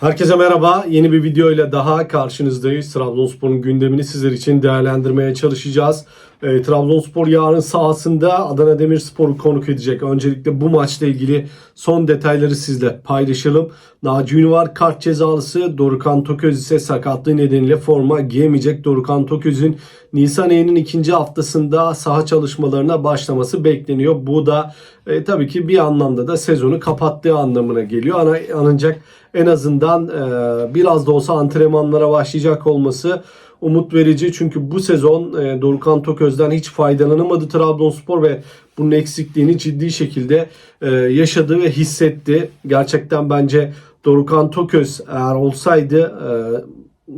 Herkese merhaba. Yeni bir video ile daha karşınızdayız. Trabzonspor'un gündemini sizler için değerlendirmeye çalışacağız. E, Trabzonspor yarın sahasında Adana Demirspor'u konuk edecek. Öncelikle bu maçla ilgili son detayları sizle paylaşalım. Naci Ünvar kart cezalısı, Dorukan Toköz ise sakatlığı nedeniyle forma giyemeyecek. Dorukan Toköz'ün Nisan ayının ikinci haftasında saha çalışmalarına başlaması bekleniyor. Bu da e, tabii ki bir anlamda da sezonu kapattığı anlamına geliyor. Ana, ancak en azından e, biraz da olsa antrenmanlara başlayacak olması umut verici. Çünkü bu sezon e, Dorukhan Toköz'den hiç faydalanamadı Trabzonspor ve bunun eksikliğini ciddi şekilde e, yaşadı ve hissetti. Gerçekten bence Dorukhan Toköz eğer olsaydı e,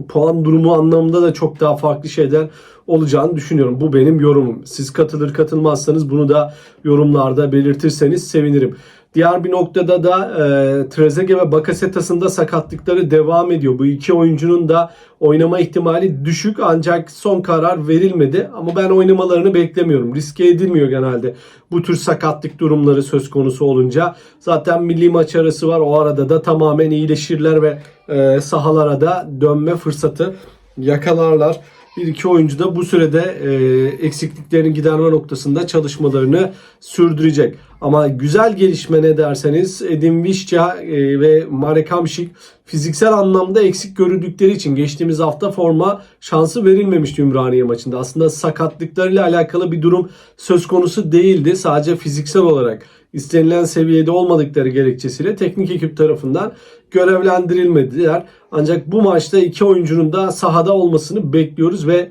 puan durumu anlamında da çok daha farklı şeyler olacağını düşünüyorum. Bu benim yorumum. Siz katılır katılmazsanız bunu da yorumlarda belirtirseniz sevinirim. Diğer bir noktada da e, Trezeguet ve Bakasetas'ın da sakatlıkları devam ediyor. Bu iki oyuncunun da oynama ihtimali düşük ancak son karar verilmedi. Ama ben oynamalarını beklemiyorum. Riske edilmiyor genelde bu tür sakatlık durumları söz konusu olunca. Zaten milli maç arası var. O arada da tamamen iyileşirler ve e, sahalara da dönme fırsatı yakalarlar. Bir iki oyuncu da bu sürede e, eksikliklerini giderme noktasında çalışmalarını sürdürecek. Ama güzel gelişme ne derseniz Edin Visca e, ve Marek Hamšík fiziksel anlamda eksik görüldükleri için geçtiğimiz hafta forma şansı verilmemişti Ümraniye maçında. Aslında sakatlıklarıyla alakalı bir durum söz konusu değildi. Sadece fiziksel olarak istenilen seviyede olmadıkları gerekçesiyle teknik ekip tarafından görevlendirilmediler. Ancak bu maçta iki oyuncunun da sahada olmasını bekliyoruz ve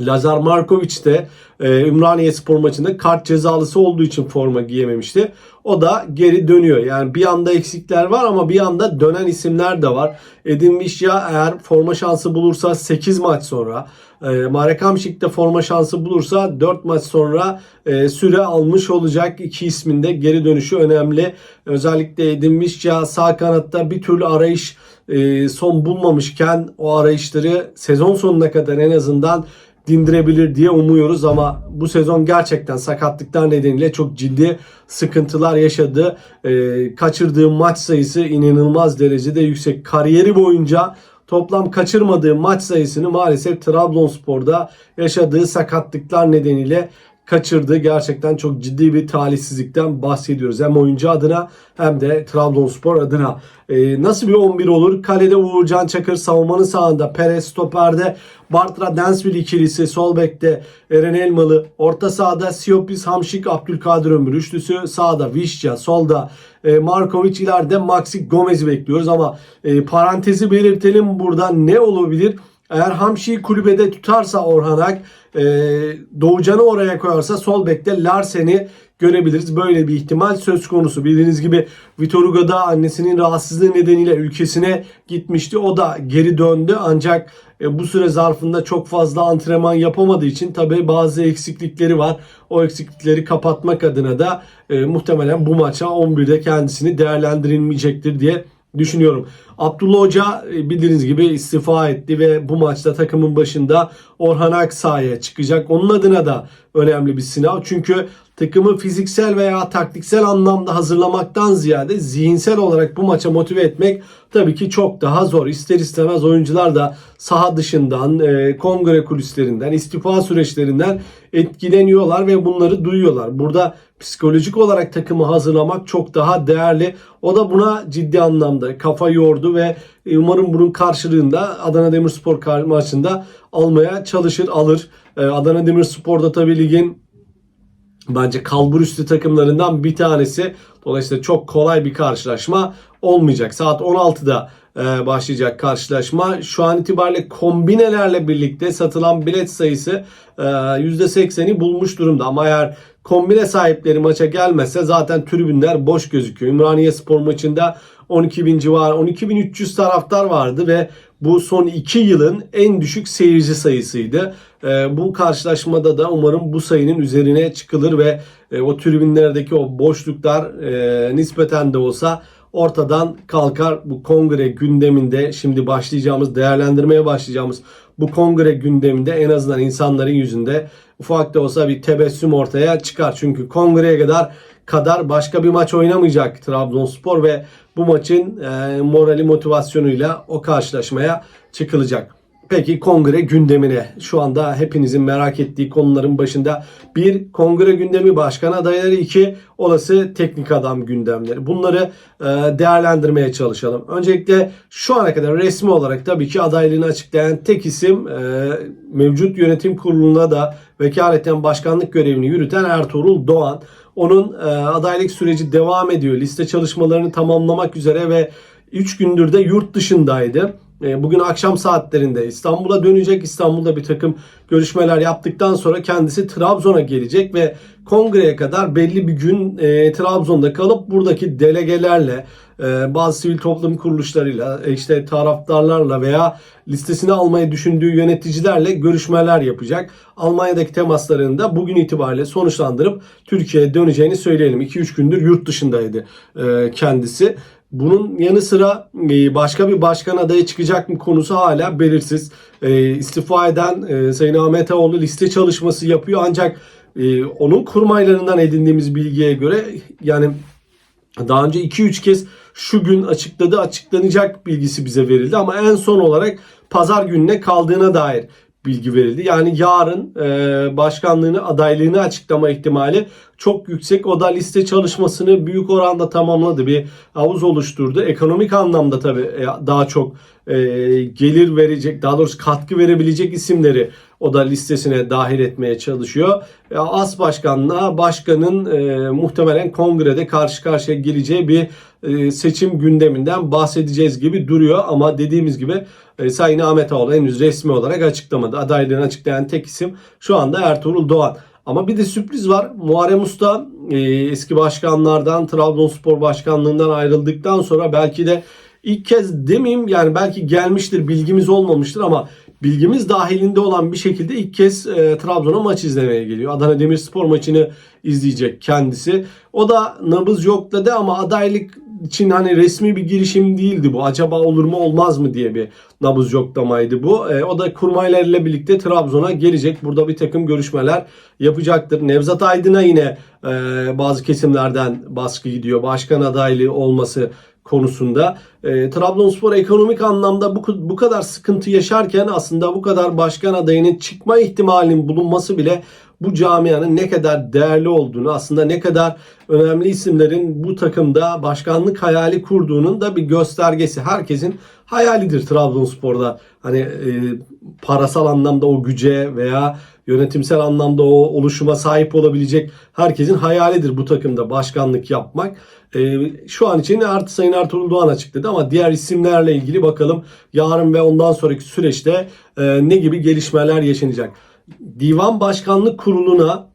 Lazar Markovic de e, Ümraniye spor maçında kart cezalısı olduğu için forma giyememişti. O da geri dönüyor. Yani bir anda eksikler var ama bir anda dönen isimler de var. Edin Visca eğer forma şansı bulursa 8 maç sonra e, Marek Hamšík de forma şansı bulursa 4 maç sonra e, süre almış olacak. İki ismin de geri dönüşü önemli. Özellikle Edin Visca sağ kanatta bir türlü arayış e, son bulmamışken o arayışları sezon sonuna kadar en azından dindirebilir diye umuyoruz ama bu sezon gerçekten sakatlıklar nedeniyle çok ciddi sıkıntılar yaşadı. Ee, kaçırdığı maç sayısı inanılmaz derecede yüksek. Kariyeri boyunca toplam kaçırmadığı maç sayısını maalesef Trabzonspor'da yaşadığı sakatlıklar nedeniyle kaçırdı. Gerçekten çok ciddi bir talihsizlikten bahsediyoruz. Hem oyuncu adına hem de Trabzonspor adına. Ee, nasıl bir 11 olur? Kalede Uğurcan Çakır, savunmanın sağında Perez, stoperde Bartra Densville ikilisi, sol bekte Eren Elmalı, orta sahada Siopis, Hamşik, Abdülkadir Ömür üçlüsü, sağda Vişça, solda e, Markovic, ileride Maxi Gomez'i bekliyoruz ama e, parantezi belirtelim burada ne olabilir? Eğer Hamşi'yi kulübede tutarsa Orhan Ak, e, Doğucan'ı oraya koyarsa sol bekte Larsen'i görebiliriz. Böyle bir ihtimal söz konusu. Bildiğiniz gibi Vitor Hugo da annesinin rahatsızlığı nedeniyle ülkesine gitmişti. O da geri döndü ancak e, bu süre zarfında çok fazla antrenman yapamadığı için tabii bazı eksiklikleri var. O eksiklikleri kapatmak adına da e, muhtemelen bu maça 11'de kendisini değerlendirilmeyecektir diye düşünüyorum. Abdullah Hoca e, bildiğiniz gibi istifa etti ve bu maçta takımın başında Orhan Aksa'ya çıkacak. Onun adına da önemli bir sınav. Çünkü takımı fiziksel veya taktiksel anlamda hazırlamaktan ziyade zihinsel olarak bu maça motive etmek tabii ki çok daha zor. İster istemez oyuncular da saha dışından, e, kongre kulislerinden, istifa süreçlerinden etkileniyorlar ve bunları duyuyorlar. Burada psikolojik olarak takımı hazırlamak çok daha değerli. O da buna ciddi anlamda kafa yordu ve e, umarım bunun karşılığında Adana Demirspor maçında almaya çalışır, alır. E, Adana Demirspor da tabii ligin bence kalbur üstü takımlarından bir tanesi. Dolayısıyla çok kolay bir karşılaşma olmayacak. Saat 16'da e, başlayacak karşılaşma. Şu an itibariyle kombinelerle birlikte satılan bilet sayısı e, %80'i bulmuş durumda. Ama eğer kombine sahipleri maça gelmezse zaten tribünler boş gözüküyor. Ümraniye Spor maçında 12 bin civarı 12 bin 300 taraftar vardı ve bu son 2 yılın en düşük seyirci sayısıydı. E, bu karşılaşmada da umarım bu sayının üzerine çıkılır ve e, o tribünlerdeki o boşluklar e, nispeten de olsa ortadan kalkar. Bu kongre gündeminde şimdi başlayacağımız değerlendirmeye başlayacağımız bu kongre gündeminde en azından insanların yüzünde ufak da olsa bir tebessüm ortaya çıkar. Çünkü kongreye kadar kadar başka bir maç oynamayacak Trabzonspor ve bu maçın e, morali motivasyonuyla o karşılaşmaya çıkılacak. Peki kongre gündemine şu anda hepinizin merak ettiği konuların başında bir kongre gündemi başkan adayları iki olası teknik adam gündemleri. Bunları e, değerlendirmeye çalışalım. Öncelikle şu ana kadar resmi olarak tabii ki adaylığını açıklayan tek isim e, mevcut yönetim kuruluna da vekaleten başkanlık görevini yürüten Ertuğrul Doğan. Onun e, adaylık süreci devam ediyor. Liste çalışmalarını tamamlamak üzere ve 3 gündür de yurt dışındaydı. E, Bugün akşam saatlerinde İstanbul'a dönecek. İstanbul'da bir takım görüşmeler yaptıktan sonra kendisi Trabzon'a gelecek ve kongreye kadar belli bir gün e, Trabzon'da kalıp buradaki delegelerle, e, bazı sivil toplum kuruluşlarıyla, işte taraftarlarla veya listesini almayı düşündüğü yöneticilerle görüşmeler yapacak. Almanya'daki temaslarını da bugün itibariyle sonuçlandırıp Türkiye'ye döneceğini söyleyelim. 2-3 gündür yurt dışındaydı kendisi. Bunun yanı sıra e, başka bir başkan adayı çıkacak mı konusu hala belirsiz. E, İstifa eden e, Sayın Ahmet Ağoğlu liste çalışması yapıyor ancak onun kurmaylarından edindiğimiz bilgiye göre yani daha önce 2-3 kez şu gün açıkladı açıklanacak bilgisi bize verildi ama en son olarak pazar gününe kaldığına dair bilgi verildi. Yani yarın e, başkanlığını adaylığını açıklama ihtimali çok yüksek. O da liste çalışmasını büyük oranda tamamladı. Bir havuz oluşturdu. Ekonomik anlamda tabii e, daha çok e, gelir verecek, daha doğrusu katkı verebilecek isimleri o da listesine dahil etmeye çalışıyor. E, As başkanlığa başkanın e, muhtemelen kongrede karşı karşıya geleceği bir e, seçim gündeminden bahsedeceğiz gibi duruyor. Ama dediğimiz gibi Sayın Ahmet Ağoğlu henüz resmi olarak açıklamadı. Adaylığını açıklayan tek isim şu anda Ertuğrul Doğan. Ama bir de sürpriz var. Muharrem Usta e, eski başkanlardan Trabzonspor başkanlığından ayrıldıktan sonra belki de ilk kez demeyeyim yani belki gelmiştir bilgimiz olmamıştır ama bilgimiz dahilinde olan bir şekilde ilk kez e, Trabzon'a maç izlemeye geliyor. Adana Demirspor maçını izleyecek kendisi. O da nabız yokladı ama adaylık için hani resmi bir girişim değildi bu. Acaba olur mu olmaz mı diye bir nabız yoklamaydı bu. E, o da kurmaylarıyla birlikte Trabzon'a gelecek. Burada bir takım görüşmeler yapacaktır. Nevzat Aydın'a yine e, bazı kesimlerden baskı gidiyor. Başkan adaylığı olması konusunda. E, Trabzonspor ekonomik anlamda bu, bu kadar sıkıntı yaşarken aslında bu kadar başkan adayının çıkma ihtimalinin bulunması bile bu camianın ne kadar değerli olduğunu aslında ne kadar önemli isimlerin bu takımda başkanlık hayali kurduğunun da bir göstergesi. Herkesin hayalidir Trabzonspor'da. Hani e, parasal anlamda o güce veya yönetimsel anlamda o oluşuma sahip olabilecek herkesin hayalidir bu takımda başkanlık yapmak. E, şu an için artı Sayın Ertuğrul Doğan açıkladı ama diğer isimlerle ilgili bakalım yarın ve ondan sonraki süreçte e, ne gibi gelişmeler yaşanacak. Divan Başkanlık Kurulu'na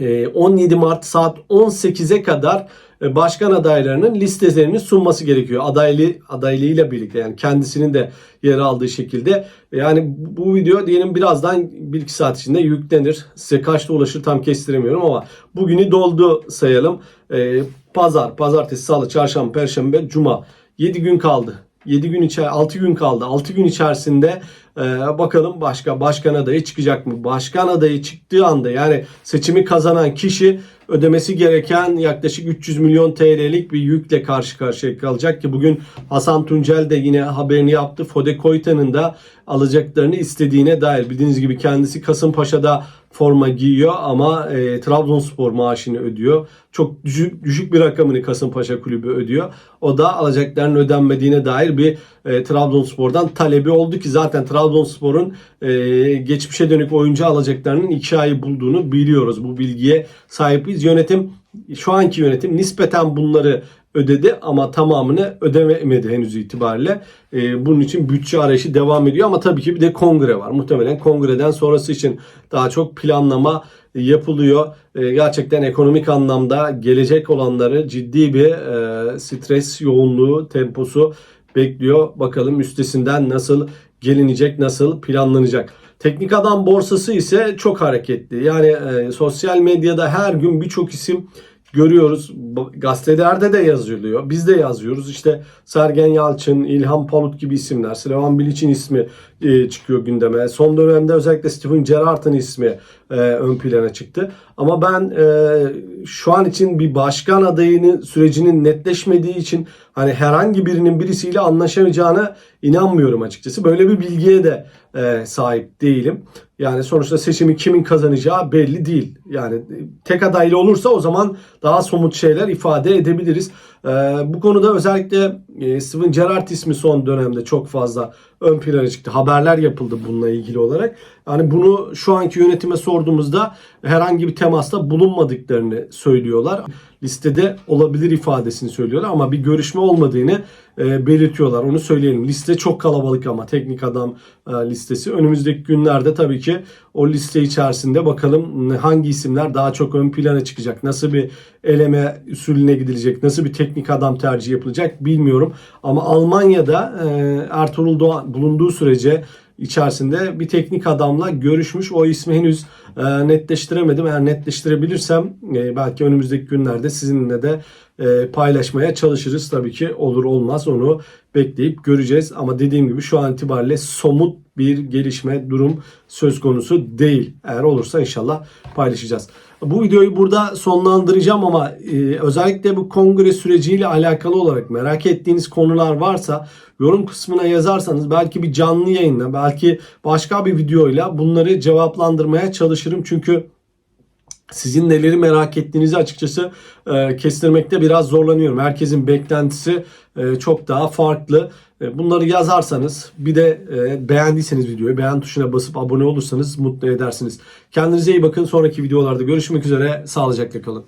e, 17 Mart saat 18'e kadar e, başkan adaylarının listelerini sunması gerekiyor. Adaylı adaylığıyla birlikte yani kendisinin de yer aldığı şekilde. Yani bu video diyelim birazdan 1-2 saat içinde yüklenir. Size kaçta ulaşır tam kestiremiyorum ama bugünü doldu sayalım. E, Pazar, pazartesi, salı, çarşamba, perşembe, cuma. 7 gün kaldı. 7 gün içer 6 gün kaldı. 6 gün içerisinde e, bakalım başka başkan adayı çıkacak mı? Başkan adayı çıktığı anda yani seçimi kazanan kişi ödemesi gereken yaklaşık 300 milyon TL'lik bir yükle karşı karşıya kalacak ki bugün Hasan Tuncel de yine haberini yaptı. Fode Koyta'nın da alacaklarını istediğine dair. Bildiğiniz gibi kendisi Kasımpaşa'da forma giyiyor ama e, Trabzonspor maaşını ödüyor. Çok düşük, düşük bir rakamını Kasımpaşa kulübü ödüyor. O da alacaklarının ödenmediğine dair bir e, Trabzonspor'dan talebi oldu ki zaten Trabzonspor'un e, geçmişe dönük oyuncu alacaklarının iki ayı bulduğunu biliyoruz. Bu bilgiye sahibiz. Yönetim şu anki yönetim nispeten bunları ödedi ama tamamını ödemedi henüz itibariyle. Ee, bunun için bütçe arayışı devam ediyor ama tabii ki bir de kongre var. Muhtemelen kongreden sonrası için daha çok planlama yapılıyor. Ee, gerçekten ekonomik anlamda gelecek olanları ciddi bir e, stres yoğunluğu, temposu bekliyor. Bakalım üstesinden nasıl gelinecek, nasıl planlanacak. Teknik adam borsası ise çok hareketli. Yani e, sosyal medyada her gün birçok isim görüyoruz. Gazetelerde de yazılıyor. Biz de yazıyoruz. İşte Sergen Yalçın, İlhan Palut gibi isimler, Slevan Bilic'in ismi e, çıkıyor gündeme. Son dönemde özellikle Steven Gerrard'ın ismi e, ön plana çıktı. Ama ben e, şu an için bir başkan adayının sürecinin netleşmediği için hani herhangi birinin birisiyle anlaşamayacağına inanmıyorum açıkçası. Böyle bir bilgiye de e, sahip değilim. Yani sonuçta seçimi kimin kazanacağı belli değil. Yani tek adaylı olursa o zaman daha somut şeyler ifade edebiliriz. E, bu konuda özellikle e, Steven Gerrard ismi son dönemde çok fazla ön plana çıktı. Haberler yapıldı bununla ilgili olarak. Yani bunu şu anki yönetime sorduğumuzda herhangi bir temasta bulunmadıklarını söylüyorlar. Listede olabilir ifadesini söylüyorlar ama bir görüşme olmadığını e, belirtiyorlar. Onu söyleyelim. Liste çok kalabalık ama teknik adam e, listesi. Önümüzdeki günlerde tabii ki o liste içerisinde bakalım hangi isimler daha çok ön plana çıkacak. Nasıl bir eleme usulüne gidilecek. Nasıl bir teknik adam tercih yapılacak bilmiyorum. Ama Almanya'da e, Ertuğrul Doğan bulunduğu sürece içerisinde bir teknik adamla görüşmüş. O ismi henüz e, netleştiremedim. Eğer netleştirebilirsem e, belki önümüzdeki günlerde sizinle de e, paylaşmaya çalışırız. Tabii ki olur olmaz onu bekleyip göreceğiz. Ama dediğim gibi şu an itibariyle somut bir gelişme durum söz konusu değil. Eğer olursa inşallah paylaşacağız. Bu videoyu burada sonlandıracağım ama e, özellikle bu kongre süreciyle alakalı olarak merak ettiğiniz konular varsa yorum kısmına yazarsanız belki bir canlı yayınla belki başka bir videoyla bunları cevaplandırmaya çalışırım. Çünkü sizin neleri merak ettiğinizi açıkçası e, kestirmekte biraz zorlanıyorum. Herkesin beklentisi e, çok daha farklı. E, bunları yazarsanız bir de e, beğendiyseniz videoyu beğen tuşuna basıp abone olursanız mutlu edersiniz. Kendinize iyi bakın. Sonraki videolarda görüşmek üzere. Sağlıcakla kalın.